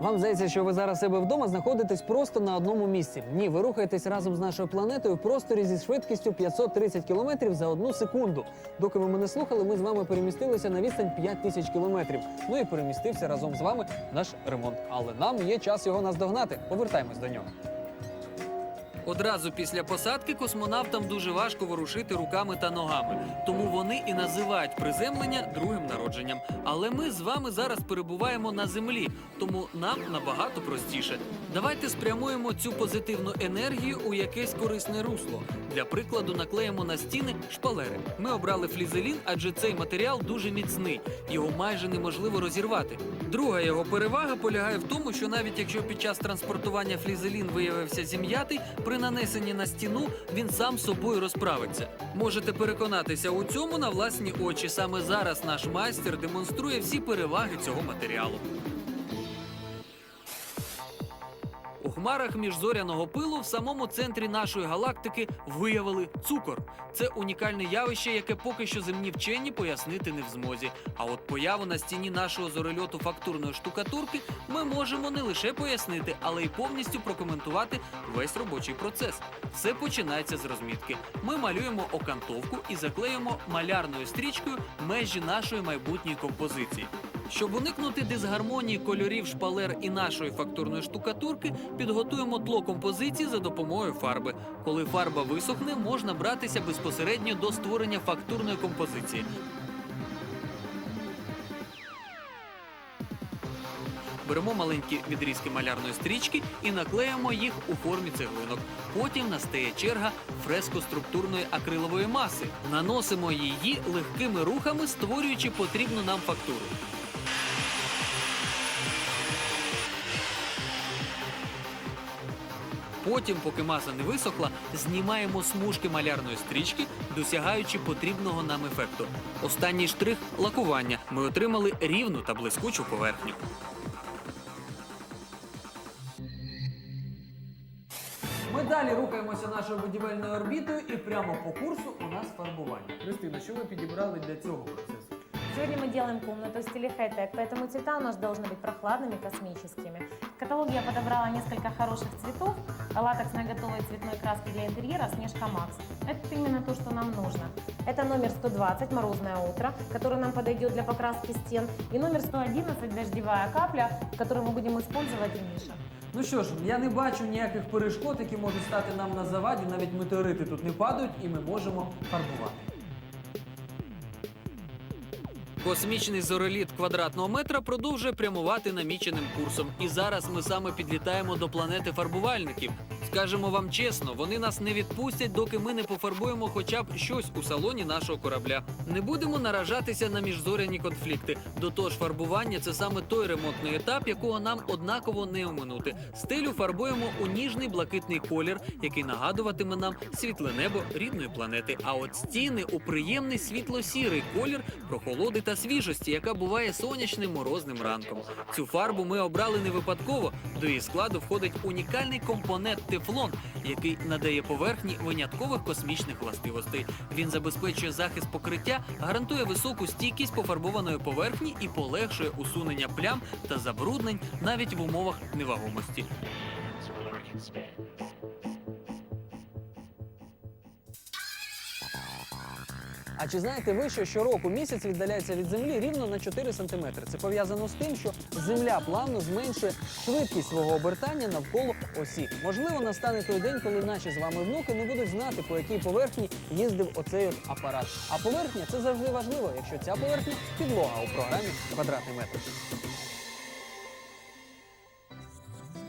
Вам здається, що ви зараз себе вдома знаходитесь просто на одному місці. Ні, ви рухаєтесь разом з нашою планетою в просторі зі швидкістю 530 км за одну секунду. Доки ви мене слухали, ми з вами перемістилися на відстань 5000 км. Ну і перемістився разом з вами наш ремонт. Але нам є час його наздогнати. Повертаємось до нього. Одразу після посадки космонавтам дуже важко ворушити руками та ногами, тому вони і називають приземлення другим народженням. Але ми з вами зараз перебуваємо на землі, тому нам набагато простіше. Давайте спрямуємо цю позитивну енергію у якесь корисне русло. Для прикладу, наклеїмо на стіни шпалери. Ми обрали флізелін, адже цей матеріал дуже міцний, його майже неможливо розірвати. Друга його перевага полягає в тому, що навіть якщо під час транспортування флізелін виявився зім'ятий, при нанесенні на стіну він сам з собою розправиться. Можете переконатися у цьому на власні очі. Саме зараз наш майстер демонструє всі переваги цього матеріалу. Хмарах міжзоряного пилу в самому центрі нашої галактики виявили цукор. Це унікальне явище, яке поки що земні вчені пояснити не в змозі. А от появу на стіні нашого зорольоту фактурної штукатурки ми можемо не лише пояснити, але й повністю прокоментувати весь робочий процес. Все починається з розмітки. Ми малюємо окантовку і заклеїмо малярною стрічкою межі нашої майбутньої композиції. Щоб уникнути дисгармонії кольорів шпалер і нашої фактурної штукатурки, підготуємо тло композиції за допомогою фарби. Коли фарба висохне, можна братися безпосередньо до створення фактурної композиції. Беремо маленькі відрізки малярної стрічки і наклеїмо їх у формі цеглинок. Потім настає черга фрескоструктурної акрилової маси. Наносимо її легкими рухами, створюючи потрібну нам фактуру. Потім, поки маса не висохла, знімаємо смужки малярної стрічки, досягаючи потрібного нам ефекту. Останній штрих лакування. Ми отримали рівну та блискучу поверхню. Ми далі рухаємося нашою будівельною орбітою і прямо по курсу у нас фарбування. Христина, що ви підібрали для цього процесу? Сегодня мы делаем комнату в стиле хай-тек, поэтому цвета у нас должны быть прохладными, космическими. В каталоге я подобрала несколько хороших цветов. Латексной готовой цветной краски для интерьера Снежка Макс. Это именно то, что нам нужно. Это номер 120 «Морозное утро», который нам подойдет для покраски стен. И номер 111 «Дождевая капля», который мы будем использовать в нишах. Ну що ж, я не бачу ніяких перешкод, які можуть стати нам на заваді. Навіть метеорити тут не падають, і ми можемо фарбувати. Космічний зореліт квадратного метра продовжує прямувати наміченим курсом. І зараз ми саме підлітаємо до планети фарбувальників. Скажемо вам чесно, вони нас не відпустять, доки ми не пофарбуємо хоча б щось у салоні нашого корабля. Не будемо наражатися на міжзоряні конфлікти. До того ж, фарбування це саме той ремонтний етап, якого нам однаково не оминути. Стелю фарбуємо у ніжний блакитний колір, який нагадуватиме нам світле небо рідної планети. А от стіни у приємний світло-сірий колір прохолоди та свіжості, яка буває сонячним морозним ранком. Цю фарбу ми обрали не випадково. До її складу входить унікальний компонент тефлон, який надає поверхні виняткових космічних властивостей. Він забезпечує захист покриття, гарантує високу стійкість пофарбованої поверхні і полегшує усунення плям та забруднень навіть в умовах невагомості. А чи знаєте ви, що щороку місяць віддаляється від землі рівно на 4 сантиметри? Це пов'язано з тим, що земля плавно зменшує швидкість свого обертання навколо осі. Можливо, настане той день, коли наші з вами внуки не будуть знати, по якій поверхні їздив оцей от апарат. А поверхня це завжди важливо, якщо ця поверхня підлога у програмі квадратний метр.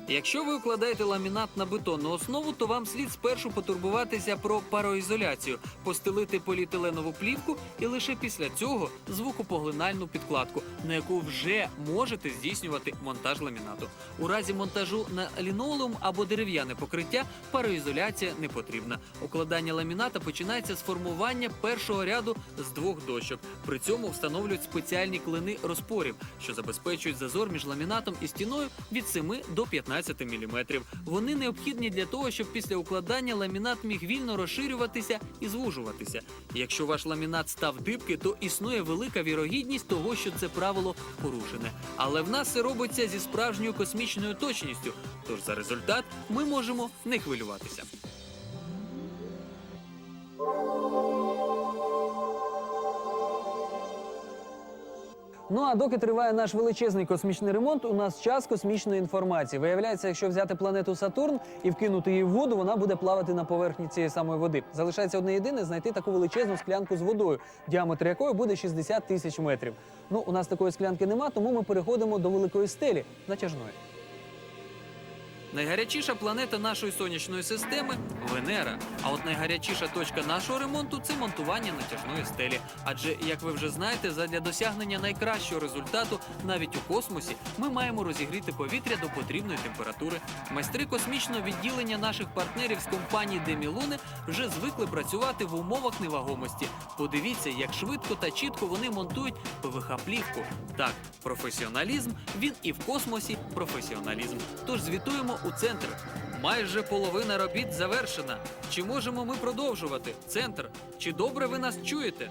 Якщо ви укладаєте ламінат на бетонну основу, то вам слід спершу потурбуватися про пароізоляцію, постелити поліетиленову плівку і лише після цього звукопоглинальну підкладку, на яку вже можете здійснювати монтаж ламінату. У разі монтажу на лінолеум або дерев'яне покриття пароізоляція не потрібна. Укладання ламіната починається з формування першого ряду з двох дощок. При цьому встановлюють спеціальні клини розпорів, що забезпечують зазор між ламінатом і стіною від 7 до 15 12 мм. Вони необхідні для того, щоб після укладання ламінат міг вільно розширюватися і звужуватися. Якщо ваш ламінат став дибки, то існує велика вірогідність того, що це правило порушене. Але в нас це робиться зі справжньою космічною точністю. Тож за результат ми можемо не хвилюватися. Ну а доки триває наш величезний космічний ремонт, у нас час космічної інформації. Виявляється, якщо взяти планету Сатурн і вкинути її в воду, вона буде плавати на поверхні цієї самої води. Залишається одне єдине знайти таку величезну склянку з водою, діаметр якої буде 60 тисяч метрів. Ну, у нас такої склянки нема, тому ми переходимо до великої стелі натяжної. Найгарячіша планета нашої сонячної системи Венера. А от найгарячіша точка нашого ремонту це монтування натяжної стелі. Адже, як ви вже знаєте, задля досягнення найкращого результату навіть у космосі ми маємо розігріти повітря до потрібної температури. Майстри космічного відділення наших партнерів з компанії Демілуни вже звикли працювати в умовах невагомості. Подивіться, як швидко та чітко вони монтують ПВХ-плівку. Так, професіоналізм він і в космосі професіоналізм. Тож звітуємо у центр. Майже половина робіт завершена. Чи можемо ми продовжувати? Центр. Чи добре ви нас чуєте?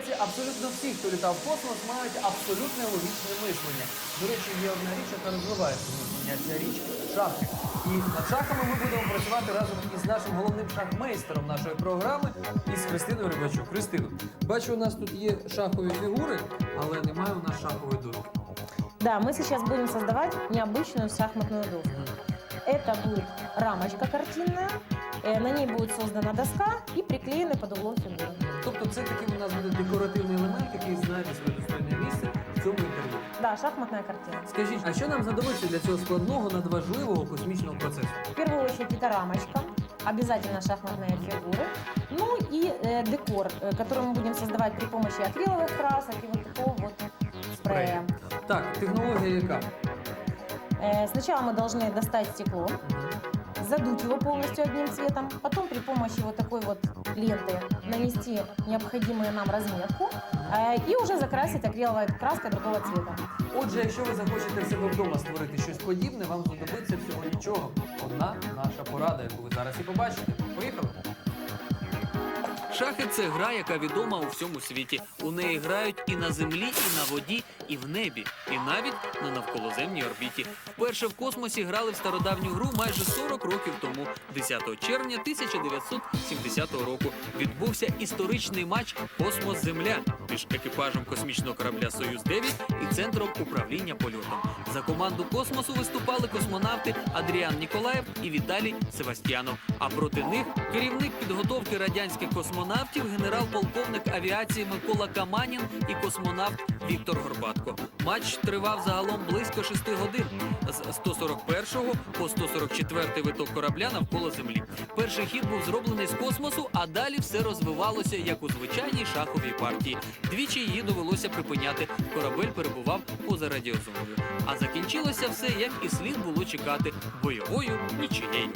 Виявляється, абсолютно всі, хто літав в космос, мають абсолютне логічне мислення. До речі, є одна річ, яка розвивається мислення. Ця річ шахи. І над шахами ми будемо працювати разом із нашим головним шахмейстером нашої програми із Христиною Рибачук. Христину, бачу, у нас тут є шахові фігури, але немає у нас шахової дошки. Да, мы сейчас будем создавать необычную шахматную доску. Это будет рамочка картинная, э, на ней будет создана доска и приклеены под углом фигуры. Тобто це такий у нас буде декоративний елемент, який знайде своє достойне місце в цьому інтерв'ю. Да, шахматная картина. Скажіть, а що нам знадобиться для цього складного надважливого космічного процесу? В первую очередь это рамочка, обязательно шахматные фигуры, ну и э, декор, э, который мы будем создавать при помощи акриловых красок и вот такого вот спрея. Так, технологія яка? Э, сначала мы должны достать стекло, задуть его полностью одним цветом, потом при помощи вот такой вот ленты нанести необходимую нам разметку э, и уже закрасить акриловой краской другого цвета. Отже, якщо ви захочете в себе вдома створити щось подібне, вам знадобиться всього нічого. Одна наша порада, яку ви зараз і побачите. Поїхали! Шахи це гра, яка відома у всьому світі. У неї грають і на землі, і на воді, і в небі, і навіть на навколоземній орбіті. Вперше в космосі грали в стародавню гру майже 40 років тому. 10 червня 1970 року відбувся історичний матч Космос Земля між екіпажем космічного корабля Союз 9 і центром управління польотом. За команду космосу виступали космонавти Адріан Ніколаєв і Віталій Севастьянов. А проти них керівник підготовки радянських космонавтів, генерал-полковник авіації Микола Каманін і космонавт Віктор Горбатко. Матч тривав загалом близько 6 годин з 141 по 144 виток корабля навколо землі. Перший хід був зроблений з космосу, а далі все розвивалося як у звичайній шаховій партії. Двічі її довелося припиняти. Корабель перебував поза радіозоною. А закінчилося все, як і слід було чекати бойовою нічиєю.